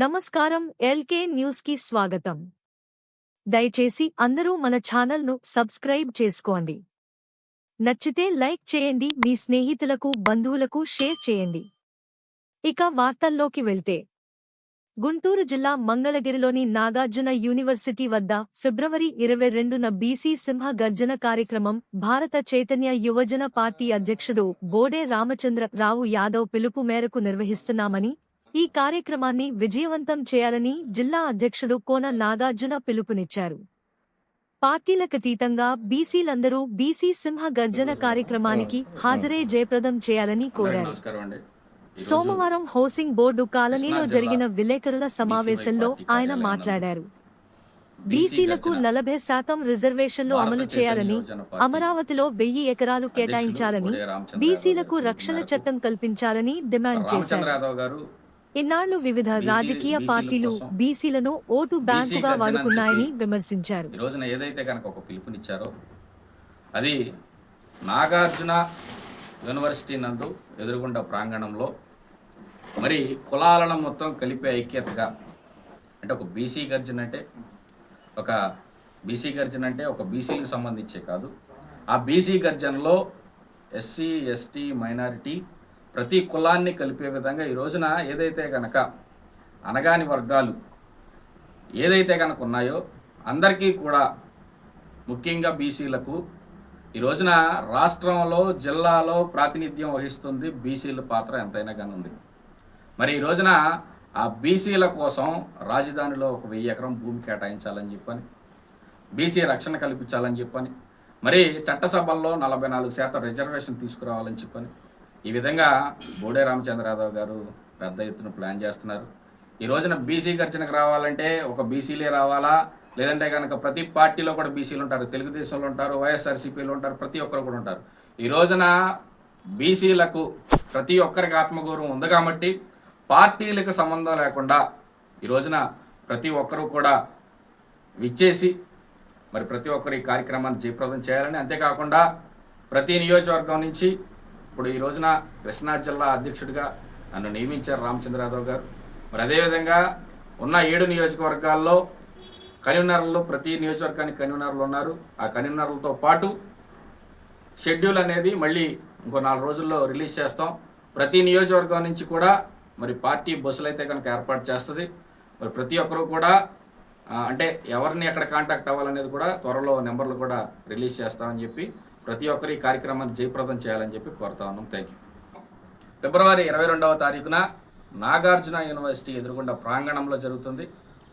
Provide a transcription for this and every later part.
నమస్కారం ఎల్కే న్యూస్కి స్వాగతం. దయచేసి అందరూ మన ఛానల్ను సబ్స్క్రైబ్ చేసుకోండి. నచ్చితే లైక్ చేయండి మీ స్నేహితులకు బంధువులకు షేర్ చేయండి. ఇక వార్తల్లోకి వెళ్తే. గుంటూరు జిల్లా మంగళగిరిలోని నాగార్జున యూనివర్సిటీ వద్ద ఫిబ్రవరి ఇరవై రెండున బీసీ సింహ గర్జన కార్యక్రమం భారత చైతన్య యువజన పార్టీ అధ్యక్షుడు బోడే రామచంద్ర రావు యాదవ్ పిలుపు మేరకు నిర్వహిస్తున్నామని ఈ కార్యక్రమాన్ని విజయవంతం చేయాలని జిల్లా అధ్యక్షుడు కోన నాగార్జున పిలుపునిచ్చారు. పార్టీలకతీతంగా బీసీలందరూ బీసీ సింహ గర్జన కార్యక్రమానికి హాజరై జయప్రదం చేయాలని కోరారు. సోమవారం హౌసింగ్ బోర్డు కాలనీలో జరిగిన విలేకరుల సమావేశంలో ఆయన మాట్లాడారు. బీసీ బీసీలకు నలభై శాతం రిజర్వేషన్లు అమలు చేయాలని అమరావతిలో వెయ్యి ఎకరాలు కేటాయించాలని బీసీలకు రక్షణ చట్టం కల్పించాలని డిమాండ్ చేశారు. ఇన్నాళ్ళు వివిధ రాజకీయ పార్టీలు బీసీలను ఓటు బ్యాంకుగా వాడుకున్నాయని విమర్శించారు. ఈ రోజున ఏదైతే కనుక ఒక పిలుపునిచ్చారో అది నాగార్జున యూనివర్సిటీ నందు ఎదురుగుండ ప్రాంగణంలో మరి కులాలను మొత్తం కలిపే ఐక్యతగా అంటే ఒక బీసీ గర్జన అంటే ఒక బీసీ గర్జన అంటే ఒక బీసీలకు సంబంధించే కాదు. ఆ బీసీ గర్జనలో ఎస్సీ ఎస్టీ మైనారిటీ ప్రతి కులాన్ని కలిపే విధంగా ఈ రోజున ఏదైతే కనుక అనగాని వర్గాలు ఏదైతే కనుక ఉన్నాయో అందరికీ కూడా ముఖ్యంగా బీసీలకు ఈ రోజున రాష్ట్రంలో జిల్లాలో ప్రాతినిధ్యం వహిస్తుంది బీసీల పాత్ర ఎంతైనా కానీ ఉంది. మరి ఈ రోజున ఆ బీసీల కోసం రాజధానిలో ఒక వెయ్యి ఎకరం భూమి కేటాయించాలని చెప్పని బీసీ రక్షణ కల్పించాలని చెప్పని మరి చట్టసభల్లో నలభై నాలుగు శాతం రిజర్వేషన్ తీసుకురావాలని చెప్పని ఈ విధంగా బోడే రామచంద్రరావు గారు పెద్ద ఎత్తున ప్లాన్ చేస్తున్నారు. ఈ రోజున బీసీ గర్జనకు రావాలంటే ఒక బీసీలే రావాలా? లేదంటే కనుక ప్రతి పార్టీలో కూడా బీసీలు ఉంటారు తెలుగుదేశంలో ఉంటారు వైఎస్ఆర్సీపీలో ఉంటారు ప్రతి ఒక్కరు కూడా ఉంటారు. ఈ రోజున బీసీలకు ప్రతి ఒక్కరికి ఆత్మగౌరవం ఉంది కాబట్టి పార్టీలకు సంబంధం లేకుండా ఈ రోజున ప్రతి ఒక్కరూ కూడా విచ్చేసి మరి ప్రతి ఒక్కరు ఈ కార్యక్రమాన్ని జయప్రదం చేయాలని అంతేకాకుండా ప్రతి నియోజకవర్గం నుంచి ఇప్పుడు ఈ రోజున కృష్ణా జిల్లా అధ్యక్షుడిగా నన్ను నియమించారు రామచంద్ర యాదవ్ గారు. మరి అదేవిధంగా ఉన్న ఏడు నియోజకవర్గాల్లో కన్వీనర్లు ప్రతి నియోజకవర్గానికి కన్వీనర్లు ఉన్నారు. ఆ కన్వీనర్లతో పాటు షెడ్యూల్ అనేది మళ్ళీ ఇంకో నాలుగు రోజుల్లో రిలీజ్ చేస్తాం. ప్రతి నియోజకవర్గం నుంచి కూడా మరి పార్టీ బస్సులు అయితే కనుక ఏర్పాటు చేస్తుంది. మరి ప్రతి ఒక్కరూ కూడా అంటే ఎవరిని ఎక్కడ కాంటాక్ట్ అవ్వాలనేది కూడా త్వరలో నెంబర్లు కూడా రిలీజ్ చేస్తామని చెప్పి ప్రతి ఒక్కరు ఈ కార్యక్రమాన్ని జయప్రదం చేయాలని చెప్పి కోరుతా ఉన్నాం. థ్యాంక్ యూ ఫిబ్రవరి ఇరవై రెండవ తారీఖున నాగార్జున యూనివర్సిటీ ఎదురుగుండా ప్రాంగణంలో జరుగుతుంది.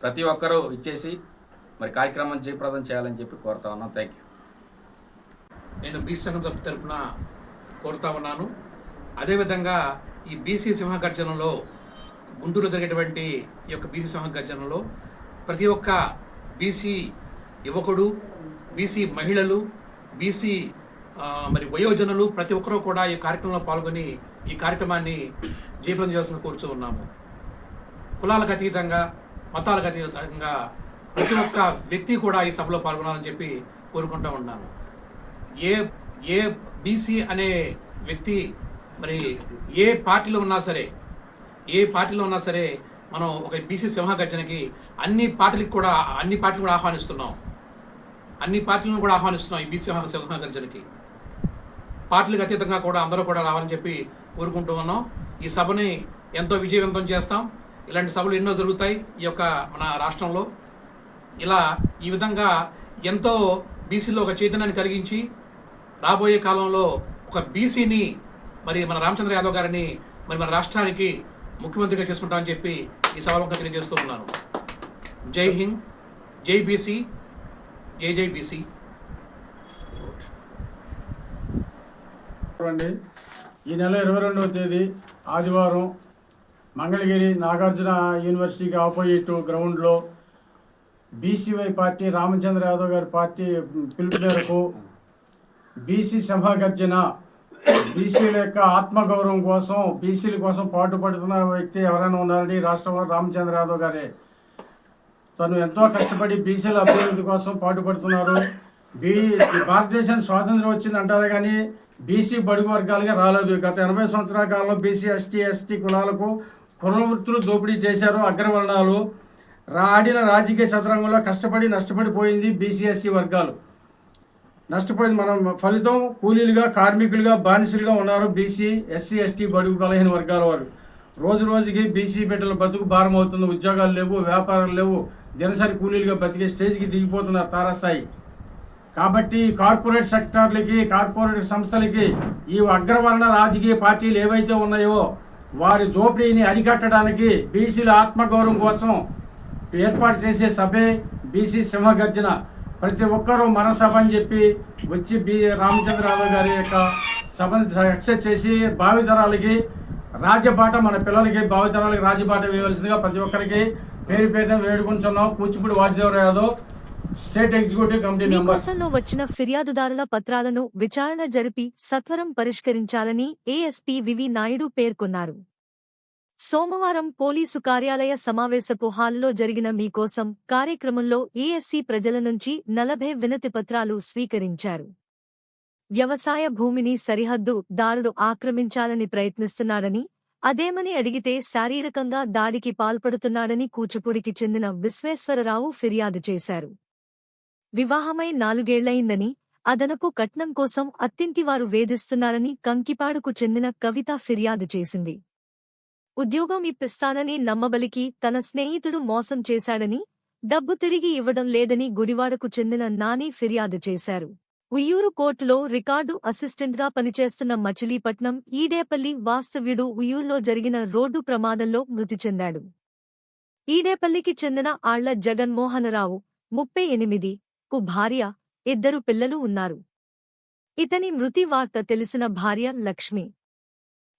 ప్రతి ఒక్కరూ ఇచ్చేసి మరి కార్యక్రమం జయప్రదం చేయాలని చెప్పి కోరుతా ఉన్నాం. థ్యాంక్ యూ నేను బీసీ సంఘం సభ్యు తరఫున కోరుతా ఉన్నాను. అదేవిధంగా ఈ బీసీ సింహగర్జనలో గుంటూరులో జరిగేటువంటి ఈ యొక్క బీసీ సింహగర్జనలో ప్రతి ఒక్క బీసీ యువకుడు బీసీ మహిళలు బీసీ మరి వయోజనులు ప్రతి ఒక్కరూ కూడా ఈ కార్యక్రమంలో పాల్గొని ఈ కార్యక్రమాన్ని జీవితం చేయాల్సిన కోరుచూ ఉన్నాము. కులాలకు అతీతంగా మతాలకు అతీతంగా ప్రతి ఒక్క వ్యక్తి కూడా ఈ సభలో పాల్గొనాలని చెప్పి కోరుకుంటూ ఉన్నాను ఏ ఏ బీసీ అనే వ్యక్తి మరి ఏ పార్టీలో ఉన్నా సరే ఏ పార్టీలో ఉన్నా సరే మనం ఒక బీసీ సింహగర్జనకి అన్ని పార్టీలకు కూడా అన్ని పార్టీలు కూడా ఆహ్వానిస్తున్నాం. అన్ని పార్టీలను కూడా ఆహ్వానిస్తున్నాం ఈ బీసీ సింహ సింహగర్జనకి. పార్టీలకు అతీతంగా కూడా అందరూ కూడా రావాలని చెప్పి కోరుకుంటూ ఉన్నాం. ఈ సభని ఎంతో విజయవంతం చేస్తాం. ఇలాంటి సభలు ఎన్నో జరుగుతాయి ఈ యొక్క మన రాష్ట్రంలో. ఇలా ఈ విధంగా ఎంతో బీసీలో ఒక చైతన్యాన్ని కలిగించి రాబోయే కాలంలో ఒక బీసీని మరి మన రామచంద్ర యాదవ్ గారిని మరి మన రాష్ట్రానికి ముఖ్యమంత్రిగా చేసుకుంటామని చెప్పి ఈ సభలో తెలియజేస్తూ ఉన్నాను. జై హింద్. జై బీసీ. జై జై బీసీ. అండి ఈ నెల ఇరవై రెండవ తేదీ ఆదివారం మంగళగిరి నాగార్జున యూనివర్సిటీకి ఆపోజిట్ గ్రౌండ్లో బీసీవై పార్టీ రామచంద్ర యాదవ్ గారి పార్టీ పిలుపు మేరకు బీసీ సభాగర్జన బీసీల యొక్క ఆత్మగౌరవం కోసం బీసీల కోసం పాటుపడుతున్న వ్యక్తి ఎవరైనా ఉన్నారని రాష్ట్రంలో రామచంద్ర యాదవ్ గారే. తను ఎంతో కష్టపడి బీసీల అభివృద్ధి కోసం పాటుపడుతున్నారు. బీ భారతదేశం స్వాతంత్రం వచ్చింది అంటారు కానీ బీసీ బడుగు వర్గాలుగా రాలేదు. గత ఎనభై సంవత్సరాల కాలంలో బీసీ ఎస్టీ ఎస్టీ కులాలకు కులవృత్తులు దోపిడీ చేశారు. అగ్రవర్ణాలు రా- ఆడిన రాజకీయ చదరంగంలో కష్టపడి నష్టపడిపోయింది బీసీఎస్సీ వర్గాలు. నష్టపోయింది మనం ఫలితం కూలీలుగా కార్మికులుగా బానిసలుగా ఉన్నారు బీసీ ఎస్సీ ఎస్టీ బడుగు బలహీన వర్గాల వారు. రోజు రోజుకి బీసీ బిడ్డల బతుకు భారం అవుతుంది ఉద్యోగాలు లేవు వ్యాపారాలు లేవు. దినసరి కూలీలుగా బతికే స్టేజ్కి దిగిపోతున్నారు తారాస్థాయి. కాబట్టి కార్పొరేట్ సెక్టార్లకి కార్పొరేట్ సంస్థలకి ఈ అగ్రవర్ణ రాజకీయ పార్టీలు ఏవైతే ఉన్నాయో వారి దోపిడీని అరికట్టడానికి బీసీల ఆత్మగౌరవం కోసం ఏర్పాటు చేసే సభే బీసీ సింహగర్జన. ప్రతి ఒక్కరూ మన సభ అని చెప్పి వచ్చి బి రామచంద్రరావు గారి యొక్క సభను సక్సెస్ చేసి భావితరాలకి రాజ్యబాట మన పిల్లలకి భావితరాలకి రాజ్యబాట వేయవలసిందిగా ప్రతి ఒక్కరికి పేరు పేరున వేడుకుంటున్నాం. Kuchipudi Vasudevarao Yadav state executive committee మీకోసంలో వచ్చిన ఫిర్యాదుదారుల పత్రాలను విచారణ జరిపి సత్వరం పరిష్కరించాలని ఏఎస్పీ వివి నాయుడు పేర్కొన్నారు. సోమవారం పోలీసు కార్యాలయ సమావేశపు హాల్లో జరిగిన మీకోసం కార్యక్రమంలో ఏఎస్సీ ప్రజల నుంచి నలభై వినతి పత్రాలు స్వీకరించారు. వ్యవసాయ భూమిని సరిహద్దు దారుడు ఆక్రమించాలని ప్రయత్నిస్తున్నాడని అదేమని అడిగితే శారీరకంగా దాడికి పాల్పడుతున్నాడని కూచిపూడికి చెందిన విశ్వేశ్వరరావు ఫిర్యాదు చేశారు. వివాహమై నాలుగేళ్ళయిందని అదనపు కట్నం కోసం అత్తింటివారు వేధిస్తున్నారని కంకిపాడుకు చెందిన కవిత ఫిర్యాదు చేసింది. ఉద్యోగం ఇప్పిస్తానని నమ్మబలికి తన స్నేహితుడు మోసం చేశాడని డబ్బు తిరిగి ఇవ్వడం లేదని గుడివాడకు చెందిన నాని ఫిర్యాదు చేశారు. ఉయ్యూరు కోర్టులో రికార్డు అసిస్టెంట్గా పనిచేస్తున్న మచిలీపట్నం ఈడేపల్లి వాస్తవ్యుడు ఉయ్యూరులో జరిగిన రోడ్డు ప్రమాదంలో మృతి చెందాడు. ఈడేపల్లికి చెందిన ఆళ్ళ జగన్మోహనరావు ముప్పై ఎనిమిది కు భార్య ఇద్దరు పిల్లలు ఉన్నారు. ఇతని మృతి వార్త తెలిసిన భార్య లక్ష్మి.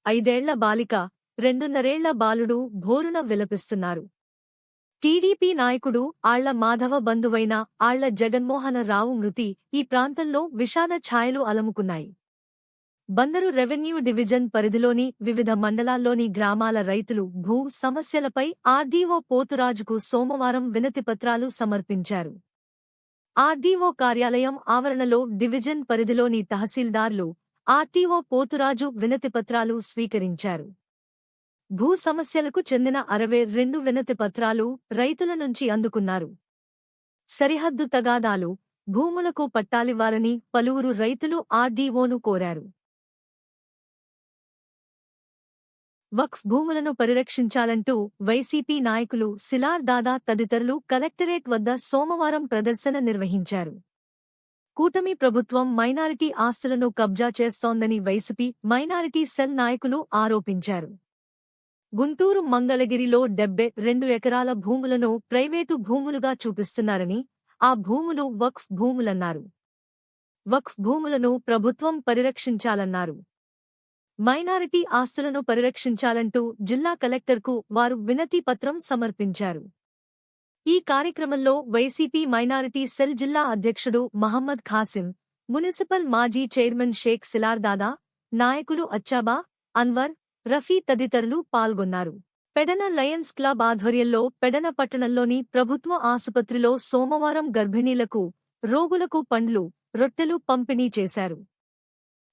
ఐదేళ్ళ బాలిక రెండున్నరేళ్ళ బాలుడు భోరున విలపిస్తున్నారు. టీడీపీ నాయకుడు ఆళ్ళ మాధవ బంధువైన ఆళ్ళ జగన్మోహన రావు మృతి ఈ ప్రాంతంలో విషాద ఛాయలు అలముకున్నాయి. బందరు రెవెన్యూ డివిజన్ పరిధిలోని వివిధ మండలాల్లోని గ్రామాల రైతులు భూ సమస్యలపై ఆర్డీఓ పోతురాజుకు సోమవారం వినతిపత్రాలు సమర్పించారు. ఆర్డీఓ కార్యాలయం ఆవరణలో డివిజన్ పరిధిలోని తహసీల్దార్లు ఆర్టీఓ పోతురాజు వినతిపత్రాలు స్వీకరించారు. భూ సమస్యలకు చెందిన అరవై రెండు వినతిపత్రాలు రైతుల నుంచి అందుకున్నారు. సరిహద్దు తగాదాలు భూములకు పట్టాలివ్వాలని పలువురు రైతులు ఆర్డీఓను కోరారు. వక్ఫ్ భూములను పరిరక్షించాలంటూ వైసీపీ నాయకులు సిలార్ దాదా తదితరులు కలెక్టరేట్ వద్ద సోమవారం ప్రదర్శన నిర్వహించారు. కూటమి ప్రభుత్వం మైనారిటీ ఆస్తులను కబ్జా చేస్తోందని వైసీపీ మైనారిటీ సెల్ నాయకులు ఆరోపించారు. గుంటూరు మంగళగిరిలో డెబ్బై రెండు ఎకరాల భూములను ప్రైవేటు భూములుగా చూపిస్తున్నారని ఆ భూములు వక్ఫ్ భూములన్నారు. వక్ఫ్ భూములను ప్రభుత్వం పరిరక్షించాలన్నారు. మైనారిటీ ఆస్తులను పరిరక్షించాలంటూ జిల్లా కలెక్టర్కు వారు వినతి పత్రం సమర్పించారు. ఈ కార్యక్రమంలో వైసీపీ మైనారిటీ సెల్ జిల్లా అధ్యక్షుడు మహమ్మద్ ఖాసిం మున్సిపల్ మాజీ చైర్మన్ షేక్ సిలార్దాదా నాయకులు అచ్చాబా అన్వర్ రఫీ తదితరులు పాల్గొన్నారు. పెడన లయన్స్ క్లబ్ ఆధ్వర్యంలో పెడన పట్టణంలోని ప్రభుత్వ ఆసుపత్రిలో సోమవారం గర్భిణీలకు రోగులకు పండ్లు రొట్టెలు పంపిణీ చేశారు.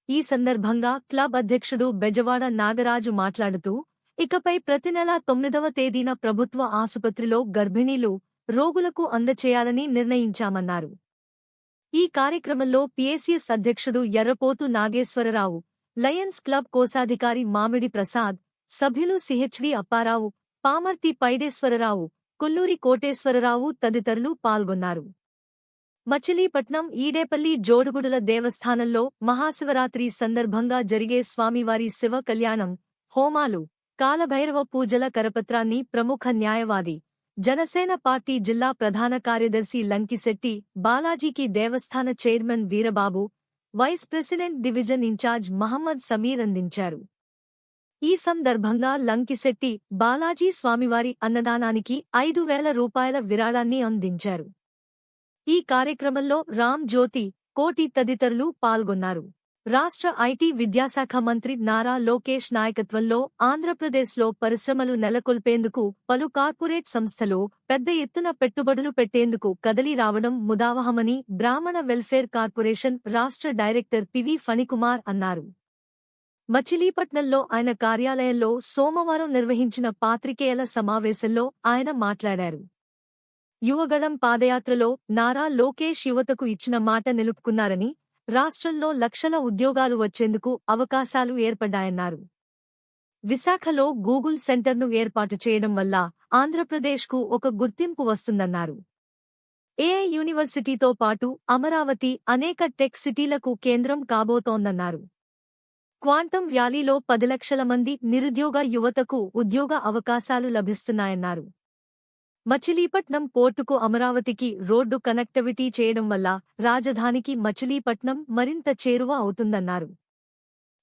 ఈ సందర్భంగా క్లబ్ అధ్యక్షుడు బెజవాడ నాగరాజు మాట్లాడుతూ ఇకపై ప్రతి నెల తొమ్మిదవ తేదీన ప్రభుత్వ ఆసుపత్రిలో గర్భిణీలు రోగులకు అందచేయాలని నిర్ణయించామన్నారు. ఈ కార్యక్రమంలో పిఎసిఎస్ అధ్యక్షుడు ఎర్రపోతు నాగేశ్వరరావు లయన్స్ క్లబ్ కోశాధికారి మామిడి ప్రసాద్ సభ్యులు సిహెచ్వి అప్పారావు పామర్తి పైడేశ్వరరావు కొల్లూరి కోటేశ్వరరావు తదితరులు పాల్గొన్నారు. మచిలీపట్నం ఈడేపల్లి జోడుగుడుల దేవస్థానంలో మహాశివరాత్రి సందర్భంగా జరిగే స్వామివారి శివ కళ్యాణం హోమాలు కాలభైరవ పూజల కరపత్రాన్ని ప్రముఖ న్యాయవాది జనసేన పార్టీ జిల్లా ప్రధాన కార్యదర్శి లంకిశెట్టి బాలాజీకి దేవస్థాన chairman Veerababu vice president division incharge Mohammed Sameer అందించారు. ఈ సందర్భంగా లంకిశెట్టి బాలాజీ స్వామివారి అన్నదానానికి ఐదు వేల రూపాయల విరాళాన్ని అందించారు. ఈ కార్యక్రమంలో రామ్ జ్యోతి కోటి తదితరులు పాల్గొన్నారు. రాష్ట్ర ఐటీ విద్యాశాఖ మంత్రి నారా లోకేష్ నాయకత్వంలో ఆంధ్రప్రదేశ్లో పరిశ్రమలు నెలకొల్పేందుకు పలు కార్పొరేట్ సంస్థలు పెద్ద ఎత్తున పెట్టుబడులు పెట్టేందుకు కదలి రావడం ముదావహమని బ్రాహ్మణ వెల్ఫేర్ కార్పొరేషన్ రాష్ట్ర డైరెక్టర్ పివి ఫణికుమార్ అన్నారు. మచిలీపట్నంలో ఆయన కార్యాలయంలో సోమవారం నిర్వహించిన పాత్రికేయుల సమావేశంలో ఆయన మాట్లాడారు. యువగళం పాదయాత్రలో నారా లోకేష్ యువతకు ఇచ్చిన మాట నిలుపుకున్నారని రాష్ట్రంలో లక్షల ఉద్యోగాలు వచ్చేందుకు అవకాశాలు ఏర్పడ్డాయన్నారు. విశాఖలో గూగుల్ సెంటర్ను ఏర్పాటు చేయడం వల్ల ఆంధ్రప్రదేశ్కు ఒక గుర్తింపు వస్తుందన్నారు. ఏఐ యూనివర్సిటీతో పాటు అమరావతి అనేక టెక్ సిటీలకు కేంద్రం కాబోతోందన్నారు. క్వాంటం వ్యాలీలో పది లక్షల మంది నిరుద్యోగ యువతకు ఉద్యోగ అవకాశాలు లభిస్తున్నాయన్నారు. మచిలీపట్నం పోర్టుకు అమరావతికి రోడ్డు కనెక్టివిటీ చేయడం వల్ల రాజధానికి మచిలీపట్నం మరింత చేరువ అవుతుందన్నారు.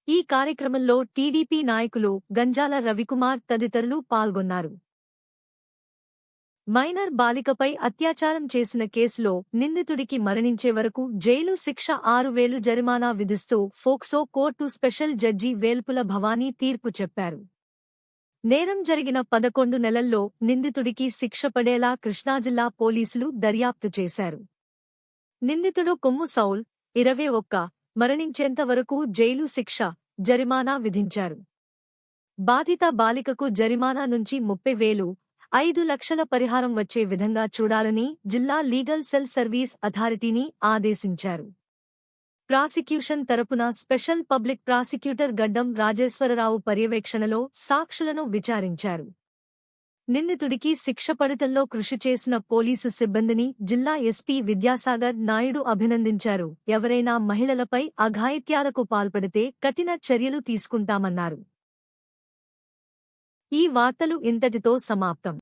ఈ కార్యక్రమంలో టీడీపీ నాయకులు గంజాల రవికుమార్ తదితరులు పాల్గొన్నారు. మైనర్ బాలికపై అత్యాచారం చేసిన కేసులో నిందితుడికి మరణించే వరకు జైలు శిక్ష ఆరు వేలు జరిమానా విధిస్తూ POCSO court special judge Velpula Bhavani తీర్పు చెప్పారు. నేరం జరిగిన పదకొండు నెలల్లో నిందితుడికి శిక్ష పడేలా కృష్ణాజిల్లా పోలీసులు దర్యాప్తు చేశారు. నిందితుడు కొమ్ము సౌల్ ఇరవై ఒక్క మరణించేంత వరకు జైలు శిక్ష జరిమానా విధించారు. బాధిత బాలికకు జరిమానా నుంచి ముప్పై వేలు ఐదు లక్షల పరిహారం వచ్చే విధంగా చూడాలని జిల్లా లీగల్ సెల్ సర్వీస్ అథారిటీని ఆదేశించారు. ప్రాసిక్యూషన్ తరపున స్పెషల్ పబ్లిక్ ప్రాసిక్యూటర్ గడ్డం రాజేశ్వరరావు పర్యవేక్షణలో సాక్షులను విచారించారు. నిందితుడికి శిక్ష పడటంలో కృషి చేసిన పోలీసు సిబ్బందిని జిల్లా ఎస్పీ విద్యాసాగర్ నాయుడు అభినందించారు. ఎవరైనా మహిళలపై అఘాయిత్యాలకు పాల్పడితే కఠిన చర్యలు తీసుకుంటామన్నారు. ఈ వార్తలు ఇంతటితో సమాప్తం.